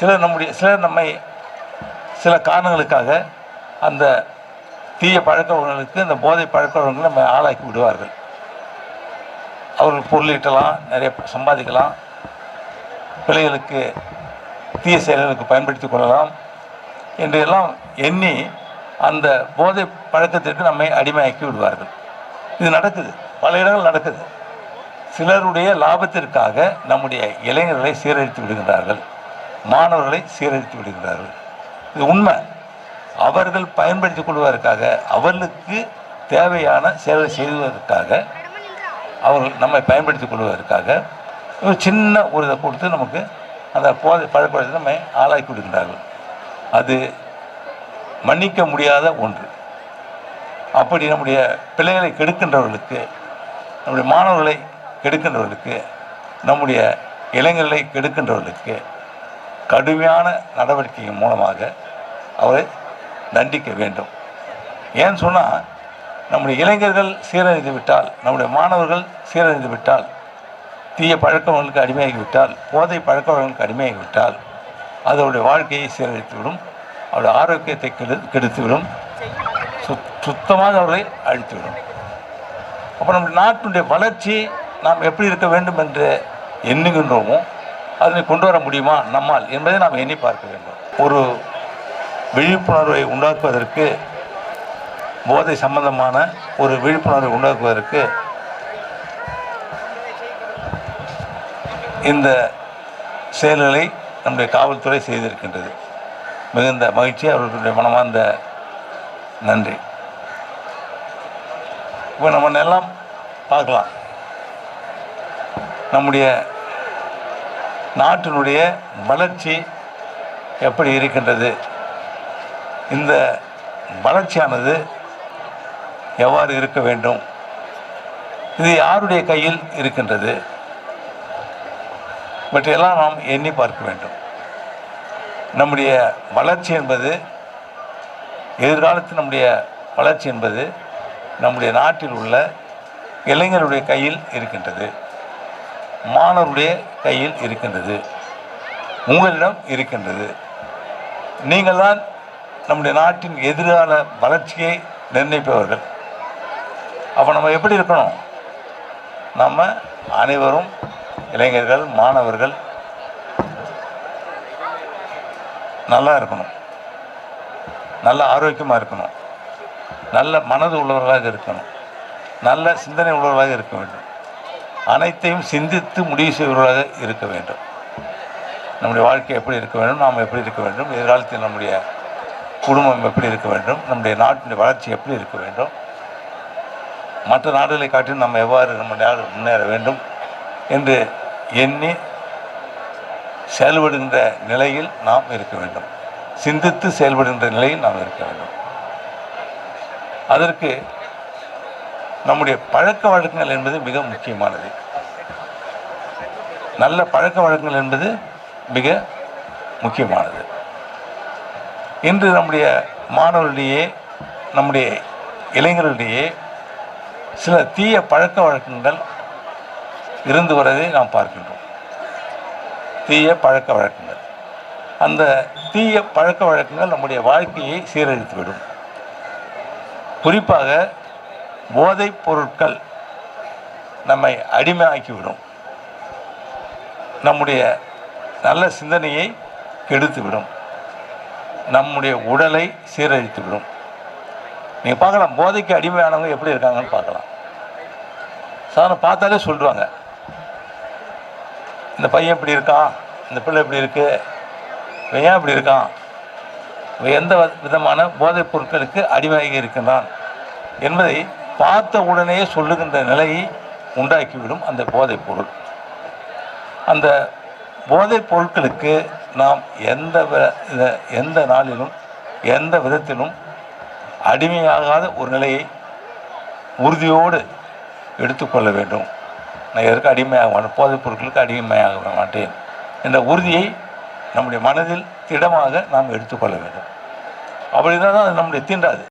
சிலர் நம்முடைய சிலர் நம்மை சில காரணங்களுக்காக அந்த தீய பழக்கவர்களுக்கு இந்த போதை பழக்க நம்ம ஆளாக்கி விடுவார்கள். அவர்கள் பொருளீட்டலாம் நிறைய சம்பாதிக்கலாம். பிள்ளைகளுக்கு தீய செயல்களுக்கு பயன்படுத்தி கொள்ளலாம் என்று எல்லாம் எண்ணி அந்த போதை பழக்கத்திற்கு நம்மை அடிமையாக்கி விடுவார்கள். இது நடக்குது. பல இடங்கள் நடக்குது. சிலருடைய லாபத்திற்காக நம்முடைய இளைஞர்களை சீரழித்து விடுகின்றார்கள். மாணவர்களை சீரழித்து விடுகின்றார்கள் இது உண்மை. அவர்கள் பயன்படுத்திக் கொள்வதற்காக அவர்களுக்கு தேவையான சேவை செய்வதற்காக அவர்கள் நம்மை பயன்படுத்திக் கொள்வதற்காக ஒரு சின்ன ஒரு இதை கொடுத்து நமக்கு அந்த போதை பழக்கவழக்கத்தை நம்மை ஆளாக்கி விடுகின்றார்கள் அது மன்னிக்க முடியாத ஒன்று. அப்படி நம்முடைய பிள்ளைகளை கெடுக்கின்றவர்களுக்கு நம்முடைய மாணவர்களை கெடுக்கின்றவர்களுக்கு நம்முடைய இளைஞர்களை கெடுக்கின்றவர்களுக்கு கடுமையான நடவடிக்கையின் மூலமாக அவரை தண்டிக்க வேண்டும். ஏன்னு சொன்னால் நம்முடைய இளைஞர்கள் சீரழிந்து விட்டால் நம்முடைய மாணவர்கள் சீரழிந்து விட்டால் தீய பழக்கவர்களுக்கு அடிமையாகிவிட்டால் போதை பழக்கவர்களுக்கு அடிமையாகிவிட்டால் அது அவருடைய வாழ்க்கையை சீரழித்துவிடும் அவருடைய ஆரோக்கியத்தை கெடு கெடுத்துவிடும் சுத் சுத்தமாக அவர்களை அழித்துவிடும் அப்போ நம்முடைய நாட்டினுடைய வளர்ச்சி நாம் எப்படி இருக்க வேண்டும் என்று எண்ணுகின்றோமோ அதனை கொண்டு வர முடியுமா? நம்மால் என்பதை நாம் எண்ணி பார்க்க வேண்டும். ஒரு விழிப்புணர்வை உண்டாக்குவதற்கு போதை சம்பந்தமான ஒரு விழிப்புணர்வை உண்டாக்குவதற்கு இந்த செயல்களை நம்முடைய காவல்துறை செய்திருக்கின்றது. மிகுந்த மகிழ்ச்சி அவர்களுடைய மனமார்ந்த நன்றி. இப்போ நம்ம எல்லாம் பார்க்கலாம். நம்முடைய நாட்டினுடைய வளர்ச்சி எப்படி இருக்கின்றது? இந்த வளர்ச்சியானது எவ்வாறு இருக்க வேண்டும்? இது யாருடைய கையில் இருக்கின்றது? இவற்றையெல்லாம் நாம் எண்ணி பார்க்க வேண்டும். நம்முடைய வளர்ச்சி என்பது எதிர்காலத்தில் நம்முடைய வளர்ச்சி என்பது நம்முடைய நாட்டில் உள்ள இளைஞருடைய கையில் இருக்கின்றது. மாணவருடைய கையில் இருக்கின்றது. உங்களிடம் இருக்கின்றது. நீங்கள் தான் நம்முடைய நாட்டின் எதிர்கால வளர்ச்சியை நிர்ணயிப்பவர்கள். அப்போ நம்ம எப்படி இருக்கணும்? நம்ம அனைவரும் இளைஞர்கள் மாணவர்கள் நல்லா இருக்கணும். நல்ல ஆரோக்கியமாக இருக்கணும். நல்ல மனது உள்ளவர்களாக இருக்கணும். நல்ல சிந்தனை உள்ளவர்களாக இருக்க வேண்டும். அனைத்தையும் சிந்தித்து முடிவு செய்வர்களாக இருக்க வேண்டும். நம்முடைய வாழ்க்கை எப்படி இருக்க வேண்டும் நாம் எப்படி இருக்க வேண்டும் எதிர்காலத்தில் நம்முடைய குடும்பம் எப்படி இருக்க வேண்டும் நம்முடைய நாட்டினுடைய வளர்ச்சி எப்படி இருக்க வேண்டும் மற்ற நாடுகளை காட்டிலும் நம்ம எவ்வாறு நம்ம நாடு முன்னேற வேண்டும் என்று எண்ணி செயல்படுகின்ற நிலையில் நாம் இருக்க வேண்டும். சிந்தித்து செயல்படுகின்ற நிலையில் நாம் இருக்க வேண்டும். அதற்கு நம்முடைய பழக்க வழக்கங்கள் என்பது மிக முக்கியமானது. நல்ல பழக்க வழக்கங்கள் என்பது மிக முக்கியமானது. இன்று நம்முடைய மாணவர்களிடையே நம்முடைய இளைஞர்களிடையே சில தீய பழக்க வழக்கங்கள் இருந்து வரதை நாம் பார்க்கின்றோம். தீய பழக்க வழக்கங்கள். அந்த தீய பழக்க வழக்கங்கள் நம்முடைய வாழ்க்கையை சீரழித்துவிடும். குறிப்பாக போதைப் பொருட்கள் நம்மை அடிமையாக்கிவிடும். நம்முடைய நல்ல சிந்தனையை கெடுத்துவிடும். நம்முடைய உடலை சீரழித்துவிடும். நீங்கள் பார்க்கலாம் போதைக்கு அடிமையானவங்க எப்படி இருக்காங்கன்னு பார்க்கலாம். சாதாரண பார்த்தாலே சொல்லுவாங்க இந்த பையன் இப்படி இருக்கான் இந்த பிள்ளை இப்படி இருக்கு இவன் ஏன் இப்படி இருக்கான்? இவன் எந்த விதமான போதைப் பொருட்களுக்கு அடிமையாகி இருக்கின்றான் என்பதை பார்த்த உடனே சொல்லுகின்ற நிலையை உண்டாக்கிவிடும் அந்த போதைப் பொருள். அந்த போதைப் பொருட்களுக்கு நாம் எந்த வ- எந்த நாளிலும் எந்த விதத்திலும் அடிமையாகாத ஒரு நிலையை உறுதியோடு எடுத்துக்கொள்ள வேண்டும். நான் எதற்கு அடிமையாக மாட்டேன் போதைப் பொருட்களுக்கு அடிமையாக மாட்டேன் என்ற உறுதியை நம்முடைய மனதில் திடமாக நாம் எடுத்துக்கொள்ள வேண்டும். அப்படி இருந்தால் தான் அது நம்முடைய தீண்டாது.